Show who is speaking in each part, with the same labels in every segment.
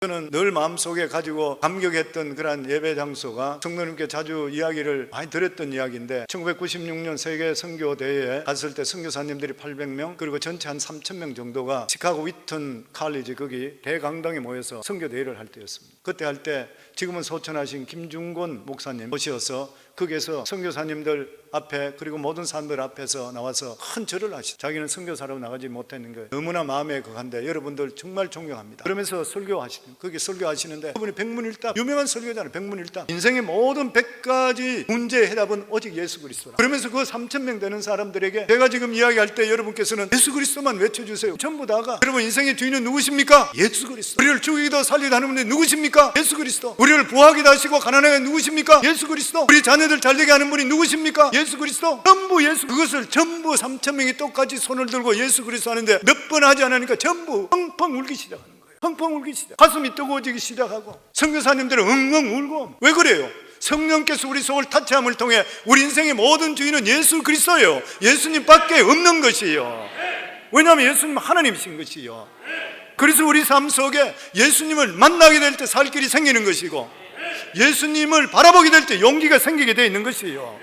Speaker 1: 저는 늘 마음속에 가지고 감격했던 그러한 예배 장소가 성도님께 자주 이야기를 많이 들었던 이야기인데 1996년 세계 선교 대회에 갔을 때 선교사님들이 800명 그리고 전체 한 3,000명 정도가 시카고 위튼 칼리지 거기 대강당에 모여서 선교 대회를 할 때였습니다. 그때 할 때 지금은 소천하신 김중곤 목사님 모셔서 거기에서 선교사님들 앞에 그리고 모든 사람들 앞에서 나와서 큰 절을 하시. 자기는 선교사로 나가지 못했는 거예요. 너무나 마음에 그한데 여러분들 정말 존경합니다. 그러면서 설교하시는 거기 설교하시는데 그분이 백문일답 유명한 설교잖아요. 백문일답 인생의 모든 백 가지 문제의 해답은 오직 예수 그리스도라. 그러면서 그 3천 명 되는 사람들에게 제가 지금 이야기할 때 여러분께서는 예수 그리스도만 외쳐주세요. 전부 다가 여러분 인생의 주인은 누구십니까? 예수 그리스도. 우리를 죽이기도 살리기도 하는 분이 누구십니까? 예수 그리스도. 우리를 부하기도 하시고 가난하게 누구십니까? 예수 그리스도. 우리 자녀 들 잘되게 하는 분이 누구십니까? 예수 그리스도. 전부 예수. 그것을 전부 3천 명이 똑같이 손을 들고 예수 그리스도 하는데 몇 번 하지 않으니까 전부 펑펑 울기 시작하는 거예요. 펑펑 울기 시작. 가슴이 뜨거워지기 시작하고 선교사님들은 엉엉 울고 왜 그래요? 성령께서 우리 속을 타치함을 통해 우리 인생의 모든 주인은 예수 그리스도예요. 예수님밖에 없는 것이에요. 왜냐하면 예수님 하나님이신 것이요. 그래서 우리 삶 속에 예수님을 만나게 될 때 살 길이 생기는 것이고 예수님을 바라보게 될 때 용기가 생기게 되어 있는 것이에요.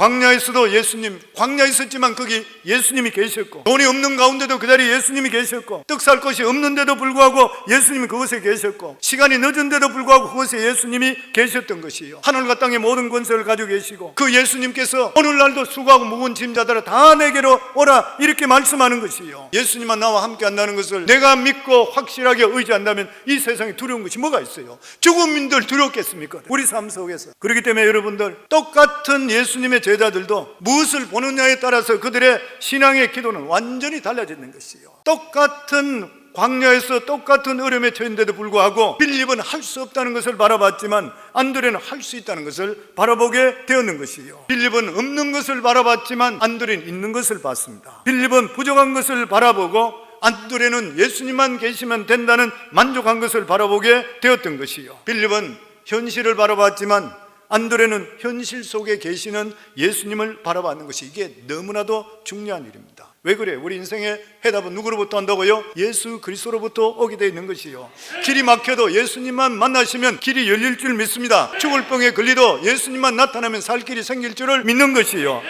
Speaker 1: 광야에서도 예수님, 광야에 있었지만 거기 예수님이 계셨고, 돈이 없는 가운데도 그 자리에 예수님이 계셨고, 떡 살 것이 없는데도 불구하고 예수님이 그곳에 계셨고, 시간이 늦은데도 불구하고 그곳에 예수님이 계셨던 것이요. 하늘과 땅의 모든 권세를 가지고 계시고, 그 예수님께서 오늘날도 수고하고 무거운 짐자들아 다 내게로 오라 이렇게 말씀하는 것이요. 예수님만 나와 함께 한다는 것을 내가 믿고 확실하게 의지한다면 이 세상에 두려운 것이 뭐가 있어요? 죽음인들 두렵겠습니까? 우리 삶 속에서. 그렇기 때문에 여러분들 똑같은 예수님의 제자들도 무엇을 보느냐에 따라서 그들의 신앙의 기도는 완전히 달라지는 것이요. 똑같은 광야에서 똑같은 어려움에 처했는데도 불구하고 빌립은 할 수 없다는 것을 바라봤지만 안드레는 할 수 있다는 것을 바라보게 되었는 것이요. 빌립은 없는 것을 바라봤지만 안드레는 있는 것을 봤습니다. 빌립은 부족한 것을 바라보고 안드레는 예수님만 계시면 된다는 만족한 것을 바라보게 되었던 것이요. 빌립은 현실을 바라봤지만 안드레는 현실 속에 계시는 예수님을 바라봤는 것이 이게 너무나도 중요한 일입니다. 왜 그래? 우리 인생의 해답은 누구로부터 한다고요? 예수 그리스도로부터 오게 되어 있는 것이요. 길이 막혀도 예수님만 만나시면 길이 열릴 줄 믿습니다. 죽을 병에 걸리도 예수님만 나타나면 살 길이 생길 줄을 믿는 것이요.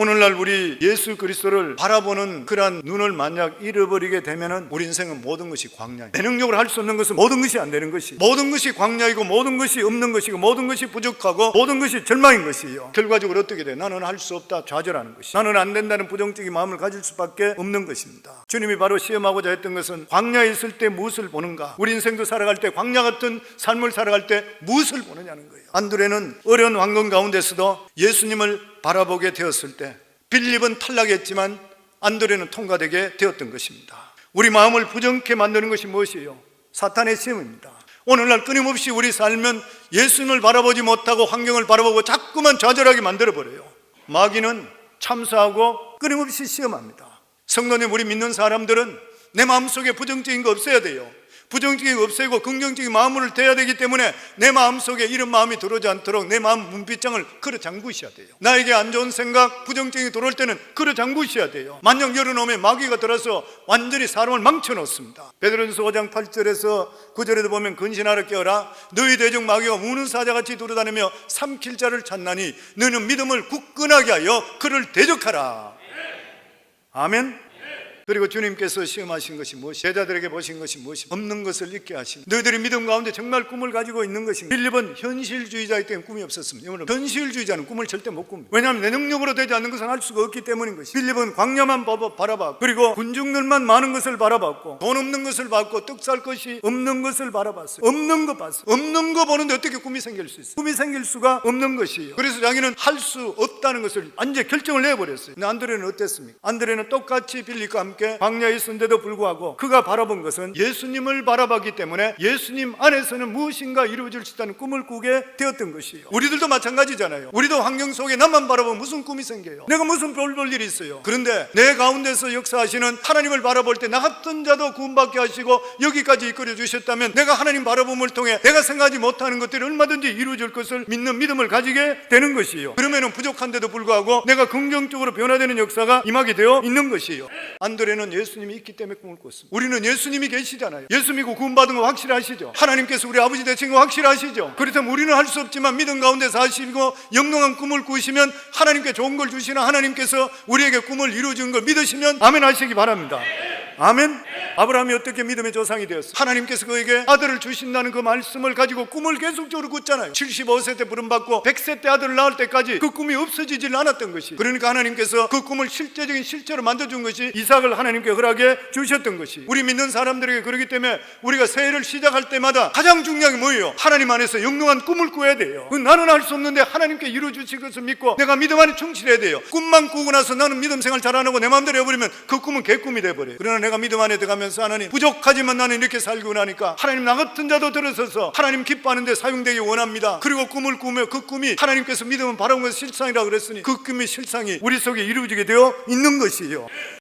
Speaker 1: 오늘날 우리 예수 그리스도를 바라보는 그러한 눈을 만약 잃어버리게 되면은 우리 인생은 모든 것이 광야예요. 내 능력으로 할 수 없는 것은 모든 것이 안 되는 것이. 모든 것이 광야이고 모든 것이 없는 것이고 모든 것이 부족하고 모든 것이 절망인 것이요. 결과적으로 어떻게 돼? 나는 할 수 없다 좌절하는 것이. 나는 안 된다는 부정적인 마음을 가질 수밖에 없는 것입니다. 주님이 바로 시험하고자 했던 것은 광야에 있을 때 무엇을 보는가? 우리 인생도 살아갈 때 광야 같은 삶을 살아갈 때 무엇을 보느냐는 거예요. 안드레는 어려운 환경 가운데서도 예수님을 바라보게 되었을 때 빌립은 탈락했지만 안드레는 통과되게 되었던 것입니다. 우리 마음을 부정케 만드는 것이 무엇이에요? 사탄의 시험입니다. 오늘날 끊임없이 우리 살면 예수님을 바라보지 못하고 환경을 바라보고 자꾸만 좌절하게 만들어버려요. 마귀는 참사하고 끊임없이 시험합니다. 성도님, 우리 믿는 사람들은 내 마음속에 부정적인 거 없어야 돼요. 부정적인 거 없애고 긍정적인 마음을 대야 되기 때문에 내 마음 속에 이런 마음이 들어오지 않도록 내 마음 문빗장을 걸어 잠그셔야 돼요. 나에게 안 좋은 생각, 부정적인 게 들어올 때는 걸어 잠그셔야 돼요. 만약 열어놓으면 마귀가 들어서 완전히 사람을 망쳐놓습니다. 베드로전서 5장 8절에서 9절에도 보면 근신하라 깨어라 너희 대적 마귀가 우는 사자같이 돌아다니며 삼킬 자를 찾나니 너는 믿음을 굳건하게 하여 그를 대적하라. 아멘. 그리고 주님께서 시험하신 것이 무엇이 제자들에게 보신 것이 무엇이 없는 것을 잊게 하신 너희들이 믿음 가운데 정말 꿈을 가지고 있는 것인가 빌립은 현실주의자이기 때문에 꿈이 없었습니다. 현실주의자는 꿈을 절대 못 꿉니다. 왜냐하면 내 능력으로 되지 않는 것은 할 수가 없기 때문인 것이 빌립은 광야만 바바- 바라봤고 그리고 군중들만 많은 것을 바라봤고 돈 없는 것을 봤고 떡 살 것이 없는 것을 바라봤어요. 없는 거 봤어요. 없는 거 보는데 어떻게 꿈이 생길 수 있어요? 꿈이 생길 수가 없는 것이에요. 그래서 자기는 할 수 없다는 것을 완전 결정을 내버렸어요. 근데 안드레는 어땠습니까? 안드레는 똑같이 빌립과 함께 광야에 있었는데도 불구하고 그가 바라본 것은 예수님을 바라봤기 때문에 예수님 안에서는 무엇인가 이루어질 수 있다는 꿈을 꾸게 되었던 것이에요. 우리들도 마찬가지잖아요. 우리도 환경 속에 나만 바라보면 무슨 꿈이 생겨요? 내가 무슨 별볼 일이 있어요? 그런데 내 가운데서 역사하시는 하나님을 바라볼 때 나 같은 자도 구원받게 하시고 여기까지 이끌어 주셨다면 내가 하나님 바라봄을 통해 내가 생각하지 못하는 것들이 얼마든지 이루어질 것을 믿는 믿음을 가지게 되는 것이에요. 그러면은 부족한데도 불구하고 내가 긍정적으로 변화되는 역사가 임하게 되어 있는 것이에요. 안드레 하늘에는 예수님이 있기 때문에 꿈을 꿨습니다. 우리는 예수님이 계시잖아요. 예수 믿고 구원받은 거 확실하시죠? 하나님께서 우리 아버지 되신 거 확실하시죠? 그렇다면 우리는 할 수 없지만 믿음 가운데 사시고 영롱한 꿈을 꾸시면 하나님께 좋은 걸 주시는 하나님께서 우리에게 꿈을 이루어준 걸 믿으시면 아멘 하시기 바랍니다. 아멘. 아브라함이 어떻게 믿음의 조상이 되었어? 하나님께서 그에게 아들을 주신다는 그 말씀을 가지고 꿈을 계속적으로 꿨잖아요. 75세 때 부름받고 100세 때 아들을 낳을 때까지 그 꿈이 없어지질 않았던 것이. 그러니까 하나님께서 그 꿈을 실제적인 실제로 만들어준 것이 이삭을 하나님께 허락해 주셨던 것이. 우리 믿는 사람들에게 그러기 때문에 우리가 새해를 시작할 때마다 가장 중요한 게 뭐예요? 하나님 안에서 영롱한 꿈을 꿔야 돼요. 그 나는 할수 없는데 하나님께 이루어 주실 것을 믿고 내가 믿음 안에 충실해야 돼요. 꿈만 꾸고 나서 나는 믿음 생활 잘 안 하고 내 마음대로 해버리면 그 꿈은 개꿈이 돼버려요. 그러나 내가 믿음 안에 들어가면 서 하나님 부족하지만 나는 이렇게 살고 나니까 하나님 나 같은 자도 들어서서 하나님 기뻐하는데 사용되기 원합니다. 그리고 꿈을 꾸며 그 꿈이 하나님께서 믿음은 바라본 것은 실상이라 그랬으니 그 꿈의 실상이 우리 속에 이루어지게 되어 있는 것이에요.